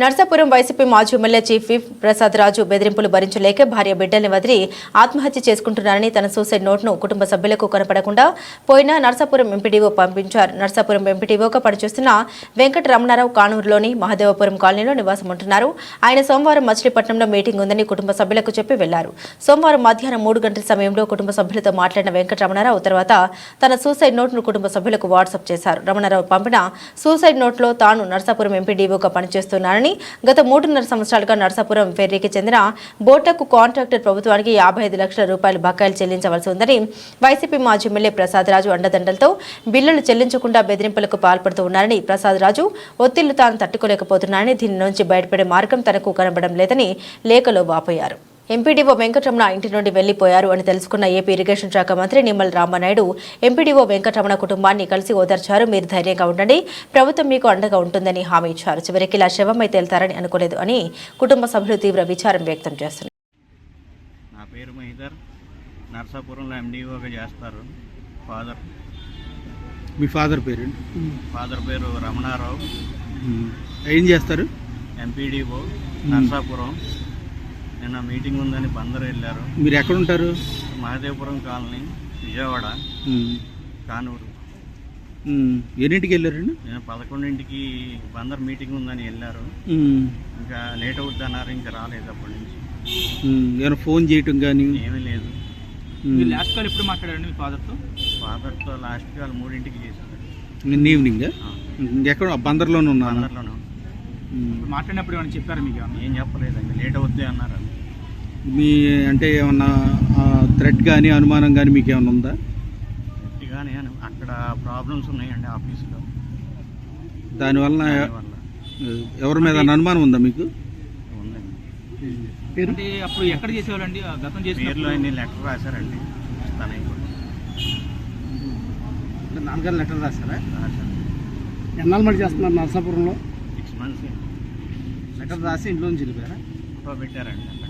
Narsapuram YCP మాజీ MLA chief whip Prasad Raju బెదిరింపులు భరించలేక భార్య బిడ్డల్ని వదిలి ఆత్మహత్య చేసుకుంటున్నారని తన సూసైడ్ నోట్ను కుటుంబ సభ్యులకు కనపడకుండా పోయిన నర్సాపురం ఎంపీడీఓ పంపించారు. నర్సాపురం ఎంపీడీఓగా పనిచేస్తున్న వెంకట రమణారావు కానూరులోని మహదేవపురం కాలనీలో నివాసం ఉంటున్నారు. ఆయన సోమవారం మచిలీపట్నంలో మీటింగ్ ఉందని కుటుంబ సభ్యులకు చెప్పి వెళ్ళారు. సోమవారం మధ్యాహ్నం మూడు గంటల సమయంలో కుటుంబ సభ్యులతో మాట్లాడిన వెంకటరమణారావు తర్వాత తన సూసైడ్ నోట్ను కుటుంబ సభ్యులకు వాట్సాప్ చేశారు. రమణారావు పంపిన సూసైడ్ నోట్లో తాను నర్సాపురం ఎంపీడీఓగా పనిచేస్తున్నానని గత మూడున్నర సంవత్సరాలుగా నరసాపురం ఫెర్రీకి చెందిన బోటకు కాంట్రాక్టర్ ప్రభుత్వానికి యాభై ఐదు లక్షల రూపాయలు బకాయిలు చెల్లించవలసి ఉందని వైసీపీ మాజీ ఎమ్మెల్యే ప్రసాద్ రాజు అండదండలతో బిల్లులు చెల్లించకుండా బెదిరింపులకు పాల్పడుతూ ఉన్నారని ప్రసాద్ రాజు ఒత్తిళ్ళు తాను తట్టుకోలేకపోతున్నానని దీని నుంచి బయటపడే మార్గం తనకు కనబడం లేదని లేఖలో వాపోయారు. ఎంపీడీఓ వెంకటరమణ ఇంటి నుండి వెళ్ళిపోయారు అని తెలుసుకున్న ఏపీ ఇరిగేషన్ శాఖ మంత్రి నిమ్మల రామనాయుడు ఎంపీడీఓ వెంకటరమణ కుటుంబాన్ని కలిసి ఓదార్చారు. మీరు ధైర్యంగా ఉండండి. ప్రభుత్వం మీకు అండగా ఉంటుందని హామీ ఇచ్చారు. చివరికి ఇలా శవమై తేల్తారని అనుకోలేదు అని కుటుంబ సభ్యులు తీవ్ర విచారం వ్యక్తం చేస్తున్నారు. నా పేరు మహిదర్. నర్సాపురంలో ఎండిఓగా చేస్తారు. ఫాదర్. మీ ఫాదర్ పేరు? ఫాదర్ పేరు రమణారావు. ఏం చేస్తారు? ఎంపీడీఓ నర్సాపురం. నిన్న మీటింగ్ ఉందని బందరు వెళ్ళారు. మీరు ఎక్కడ ఉంటారు? మహదేవపురం కాలనీ విజయవాడ కానూరు. ఎన్నింటికి వెళ్ళారండి నేను పదకొండింటికి బందర్ మీటింగ్ ఉందని వెళ్ళారు. ఇంకా లేట్ అవుద్ది అన్నారు ఇంకా రాలేదు అప్పటి నుంచి. ఏమైనా ఫోన్ చేయటం కానీ? ఏమీ లేదు. మీరు లాస్ట్ కాల్ ఎప్పుడు మాట్లాడారండి మీ ఫాదర్తో ఫాదర్తో లాస్ట్ కాల్ మూడింటికి చేశారు. నిన్న ఈవినింగ్ ఎక్కడ? బందర్లోనే ఉన్నాను బందర్లోనే మాట్లాడినప్పుడు ఏమైనా చెప్పారు మీకు? ఏం చెప్పలేదండి లేట్ అవుద్ది అన్నారు. మీ అంటే ఏమన్నా థ్రెట్ కానీ అనుమానం కానీ మీకు ఏమైనా ఉందా గట్టిగానే అక్కడ ప్రాబ్లమ్స్ ఉన్నాయండి ఆఫీస్లో. దానివల్ల. ఎవరి మీద అనుమానం ఉందా మీకు? ఉందండి. అంటే అప్పుడు ఎక్కడ చేసేవాళ్ళండి? ఆ గతం పేర్లో చేసిన లెటర్ రాశారండి. తనకి కూడా. నాన్నగారు లెటర్ రాస్తారా రాశారు. ఎన్నాళ్ళు మరి చేస్తున్నారు నరసాపురంలో? సిక్స్ మంత్స్ లెటర్ రాసి ఇంట్లో నుంచి వెళ్ళిపోయారా ఫోటో పెట్టారండి. అక్కడి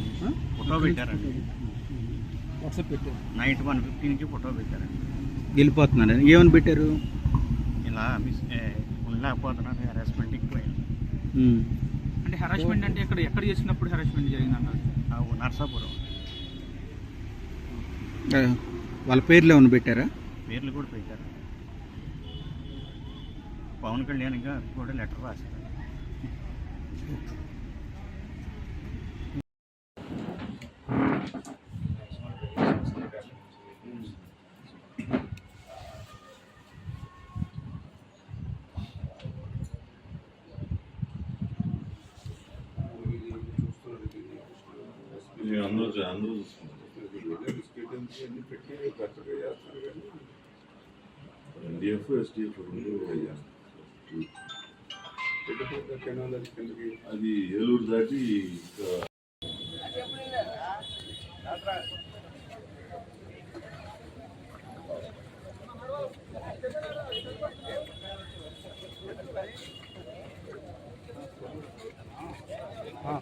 ఫోటో పెట్టారండి. వాట్సాప్ పెట్టారు. నైట్ వన్ ఫిఫ్టీ నుంచి ఫోటో పెట్టారండి. వెళ్ళిపోతున్నారని ఏమని పెట్టారు? ఇలా మిస్ ఏ, ఉండలేకపోతున్నాను. హెరాస్మెంట్కి పోయాను ఉమ్. అంటే హెరాస్మెంట్ అంటే ఎక్కడ ఎక్కడ చేసినప్పుడు హెరాస్మెంట్ జరిగింది అన్నారు ఆ నర్సాపురం. వాళ్ళ పేర్లు ఏమైనా పెట్టారా? పేర్లు కూడా పెట్టారు. పవన్ కళ్యాణ్ గారు కూడా లెటర్ రాశారు. అందరూ చూ- అందరూ చూసుకుంటారు ఎన్డీఎఫ్ ఎస్డిఎఫ్ రెండు అది ఏలూరు దాటి ఇంకా ఆ,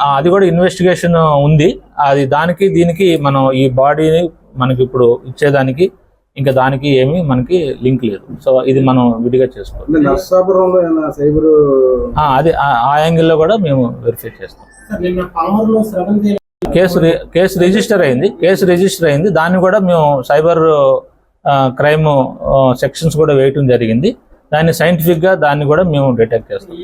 అది కూడా ఇన్వెస్టిగేషన్ ఉంది. అది దానికి దీనికి మనం ఈ బాడీని మనకి ఇప్పుడు ఇచ్చేదానికి ఇంకా దానికి ఏమీ మనకి లింక్ లేదు. సో ఇది మనం విడిగా చేసుకోవాలి. నర్సాపురంలో సైబర్ అది ఆ- యాంగిల్లో కూడా మేము వెరిఫై చేస్తాం. కేసు కేసు రిజిస్టర్ అయింది. కేసు రిజిస్టర్ అయింది. దాన్ని కూడా మేము సైబర్ క్రైమ్ సెక్షన్స్ కూడా వేయటం జరిగింది. దాన్ని సైంటిఫిక్గా దాన్ని కూడా మేము డిటెక్ట్ చేస్తాం.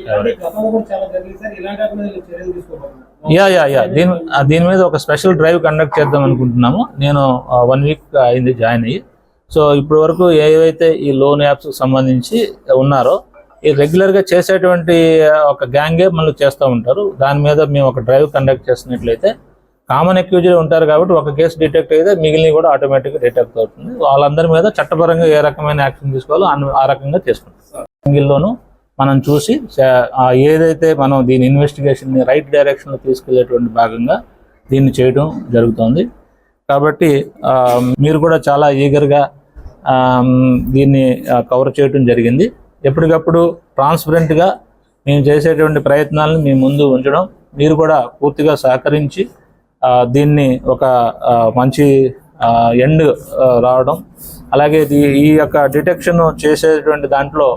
Yeah yeah yeah. దీని దీని మీద ఒక స్పెషల్ డ్రైవ్ కండక్ట్ చేద్దాం అనుకుంటున్నాము. నేను వన్ వీక్ అయింది జాయిన్ అయ్యి. సో ఇప్పటి వరకు ఏవైతే ఈ లోన్ యాప్స్ సంబంధించి ఉన్నారో ఈ రెగ్యులర్గా చేసేటువంటి ఒక గ్యాంగే మళ్ళీ చేస్తూ ఉంటారు. దాని మీద మేము ఒక డ్రైవ్ కండక్ట్ చేసినట్లయితే కామన్ అక్యూజ్డ్ ఉంటారు కాబట్టి ఒక కేసు డిటెక్ట్ అయితే మిగిలిన కూడా ఆటోమేటిక్గా డిటెక్ట్ అవుతుంది. వాళ్ళందరి మీద చట్టపరంగా ఏ రకమైన యాక్షన్ తీసుకోవాలో అన్- ఆ రకంగా చేసుకుంటాం. సింగిల్లోనూ మనం చూసి ఏదైతే మనం దీని ఇన్వెస్టిగేషన్ రైట్ డైరెక్షన్లో తీసుకెళ్ళేటువంటి భాగంగా దీన్ని చేయడం జరుగుతుంది. కాబట్టి మీరు కూడా చాలా ఈగర్గా దీన్ని కవర్ చేయడం జరిగింది. ఎప్పటికప్పుడు ట్రాన్స్పరెంట్గా మేము చేసేటువంటి ప్రయత్నాలను మీ ముందు ఉంచడం మీరు కూడా పూర్తిగా సహకరించి దీన్ని ఒక మంచి ఎండ్ రావడం. అలాగే ఈ యొక్క డిటెక్షన్ చేసేటువంటి దాంట్లో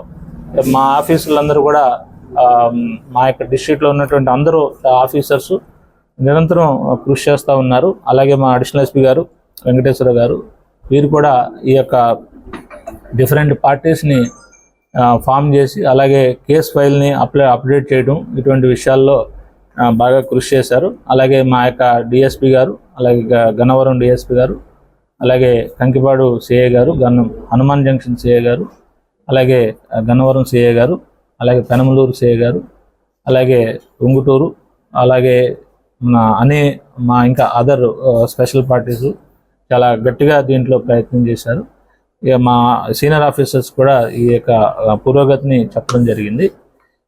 మా ఆఫీసులందరూ కూడా మా యొక్క డిస్ట్రిక్ట్లో ఉన్నటువంటి అందరూ ఆఫీసర్స్ నిరంతరం కృషి చేస్తూ ఉన్నారు. అలాగే మా అడిషనల్ ఎస్పీ గారు వెంకటేశ్వర గారు వీరు కూడా ఈ యొక్క డిఫరెంట్ పార్టీస్ని ఫామ్ చేసి అలాగే కేస్ ఫైల్ని అప్లై అప్డేట్ చేయడం ఇటువంటి విషయాల్లో బాగా కృషి చేశారు. అలాగే మా యొక్క డిఎస్పి గారు అలాగే గన్నవరం డిఎస్పి గారు అలాగే కంకిపాడు సిఏ గారు గన్న హనుమాన్ జంక్షన్ సిఏ గారు అలాగే గన్నవరం సిఏ గారు అలాగే పెనమలూరు సిఏ గారు అలాగే ఉంగుటూరు అలాగే మన అనే మా ఇంకా అదర్ స్పెషల్ పార్టీస్ చాలా గట్టిగా దీంట్లో ప్రయత్నం చేశారు. ఇక మా సీనియర్ ఆఫీసర్స్ కూడా ఈ యొక్క పురోగతిని చెప్పడం జరిగింది.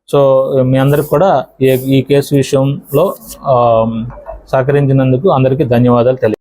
సో మీ అందరికి కూడా ఈ ఈ కేసు విషయంలో ఆ, సహకరించినందుకు అందరికీ ధన్యవాదాలు తెలియ